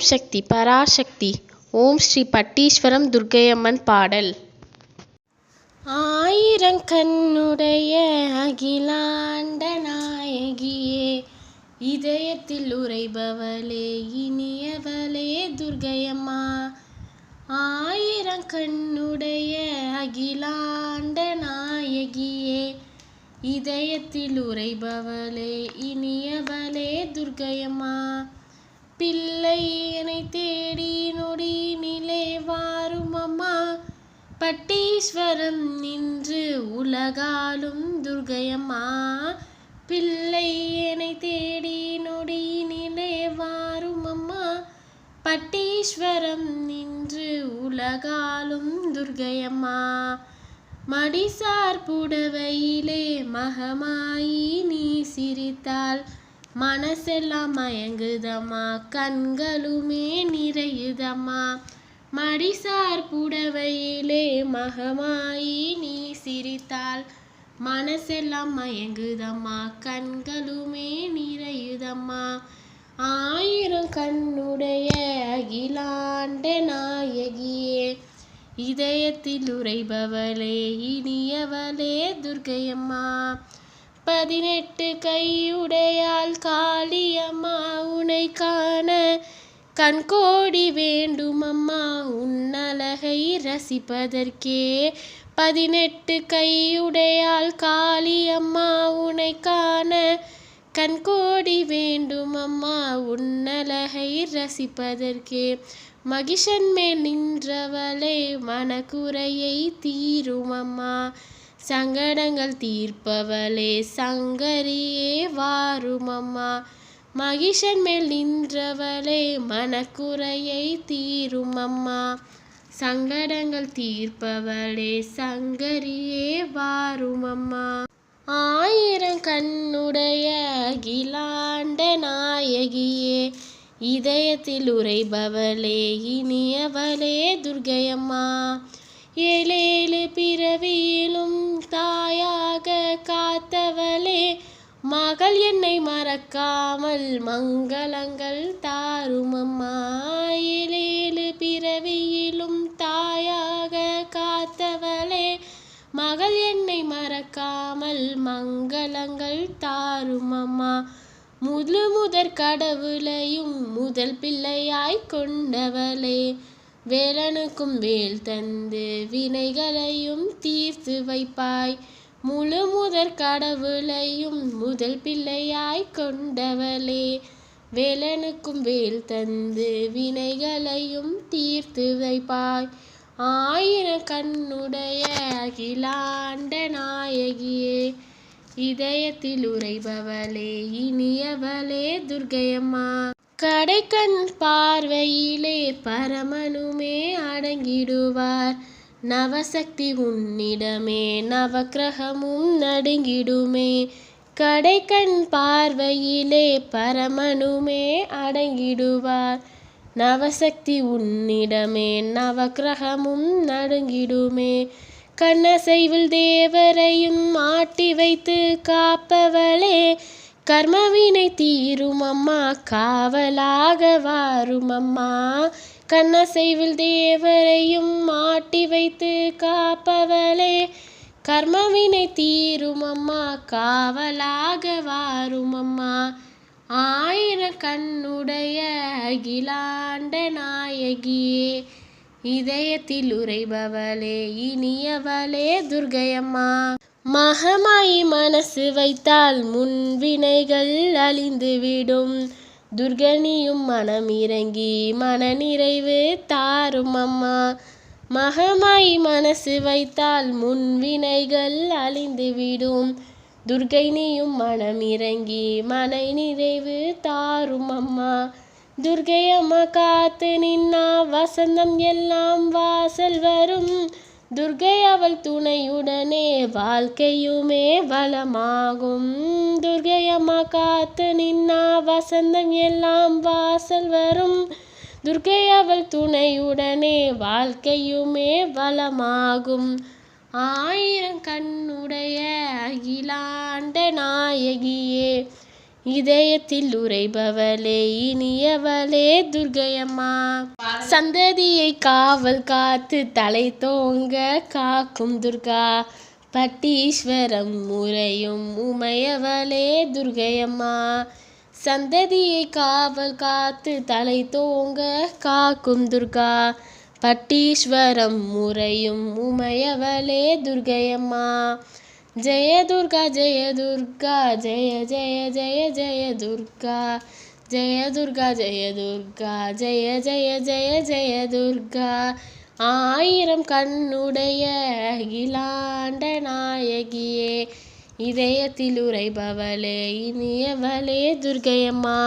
ஓம் சக்தி பராசக்தி. ஓம் ஸ்ரீ பட்டீஸ்வரம் துர்க்கையம்மன் பாடல். ஆயிரம் கண்ணுடைய அகிலாண்ட நாயகியே இதயத்தில் உரைபவளே இனியவளே துர்க்கையம்மா ஆயிரங்கண்ணுடைய அகிலாண்ட நாயகியே இதயத்தில் உரைபவளே இனியவளே துர்க்கையம்மா பட்டீஸ்வரம் நின்று உலகாலும் துர்கையம்மா பிள்ளை என்னை தேடி நொடி நிலை வாரும் அம்மா பட்டீஸ்வரம் நின்று உலகாலும் துர்க்கையம்மா. மடிசார் புடவையிலே மகமாயி நீ சிரித்தாள் மனசெல்லாம் மயங்குதம்மா. கண்களுமே நிறையுதம்மா. மடிசார் புடவையிலே மகமாயி நீ சிரித்தாள் மனசெல்லாம் மயங்குதம்மா கண்களுமே நிறையுதம்மா. ஆயிரம் கண்ணுடைய அகிலாண்ட நாயகியே இதயத்தில் உரைபவளே இனியவளே துர்கையம்மா பதினெட்டு கையுடையால் காளியம்மா உனை காண கண்கோடி வேண்டுமம்மா உன்னழகை ரசிப்பதற்கே. பதினெட்டு கையுடையால் காளியம்மா உனை காண. கண்கோடி வேண்டுமம்மா உன்னலகை ரசிப்பதற்கே. மகிஷன் மேல் நின்றவளே மனக்குறையை தீருமம்மா. சங்கடங்கள் தீர்ப்பவளே சங்கரியே வாருமம்மா. மகிஷன் மேல் நின்றவளே மனக்குறையை தீரும் அம்மா. சங்கடங்கள் தீர்ப்பவளே சங்கரியே வாரும் அம்மா. ஆயிரம் கண்ணுடைய அகிலாண்ட நாயகியே இதயத்தில் உரைபவளே இனியவளே துர்கையம்மா. ஏழேழு பிறவியிலும் தாயாக காத்தவளே மகள் என்னை மறக்காமல் மங்களங்கள் தாருமம்மா ஏழேழு பிறவியிலும் தாயாக காத்தவளே. மகள் என்னை மறக்காமல் மங்களங்கள் தாருமம்மா முழு முதற் கடவுளையும் முதல் பிள்ளையாய் கொண்டவளே. வேலனுக்கும் வேல் தந்து வினைகளையும் தீர்த்து வைப்பாய். முழு முதற் கடவுளையும் முதல் பிள்ளையாய் கொண்டவளே. வேலனுக்கும் வேல் தந்து வினைகளையும் தீர்த்து வைப்பாய். ஆயிர கண்ணுடைய அகிலாண்ட நாயகியே. இதயத்தில் உறைபவளே இனியவளே துர்கையம்மா கடைக்கண் பார்வையிலே பரமனுமே அடங்கிடுவார். நவசக்தி உன்னிடமே நவக்கிரகமும் நடுங்கிடுமே. கடைக்கண் பார்வையிலே பரமனுமே அடங்கிடுவார். நவசக்தி உன்னிடமே நவக்கிரகமும் நடுங்கிடுமே. கண்ணசைவில் தேவரையும் மாட்டி வைத்து காப்பவளே கர்மவினை தீரும் அம்மா காவலாக வாரும் அம்மா. கண்ணசைவில் தேவரையும் மாட்டி வைத்து காப்பவளே கர்மவினை தீரும் அம்மா காவலாக வாரும் அம்மா. ஆயிர கண்ணுடைய அகிலாண்ட நாயகியே இதயத்தில் உரைபவளே இனியவளே துர்கையம்மா. மகமாயி மனசு வைத்தால் முன்வினைகள் அழிந்துவிடும். துர்கனியும் மனம் இறங்கி மனநிறைவு தாரும் அம்மா. மகமாய் மனசு வைத்தால் முன்வினைகள் அழிந்துவிடும் துர்கை நீயும் மனம் இறங்கி மனை நிறைவு தாரும் அம்மா. துர்கை அம்மா காத்து நின்னா வசந்தம் எல்லாம் வாசல் வரும். துர்கை அவள் துணையுடனே வாழ்க்கையுமே வளமாகும். துர் காத்து நின்னா வசந்தம் எல்லாம் வாசல் வரும். துர்கை அவள் துணையுடனே வாழ்க்கையுமே வளமாகும். ஆயிரம் கண்ணுடைய அகிலாண்ட நாயகியே இதயத்தில் உரைபவளே இனியவளே துர்கையம்மா சந்ததியை காவல் காத்து தலை தோங்க காக்கும் துர்கா பட்டீஸ்வரம் முறையும் உமையவளே துர்கையம்மா. சந்ததியை காவல் காத்து தலை தோங்க காக்கும் துர்கா. பட்டீஸ்வரம் முறையும் உமையவளே துர்கையம்மா. ஜெய துர்கா ஜெய துர்கா ஜெய ஜெய ஜெய ஜெய துர்கா. ஜெய துர்கா ஜெய துர்கா ஜெய ஜெய ஜெய ஜெய துர்கா. ஆயிரம் கண்ணுடைய அகிலாண்ட நாயகியே இதயத்தில் உரைபவளே இனியவளே துர்க்கையம்மா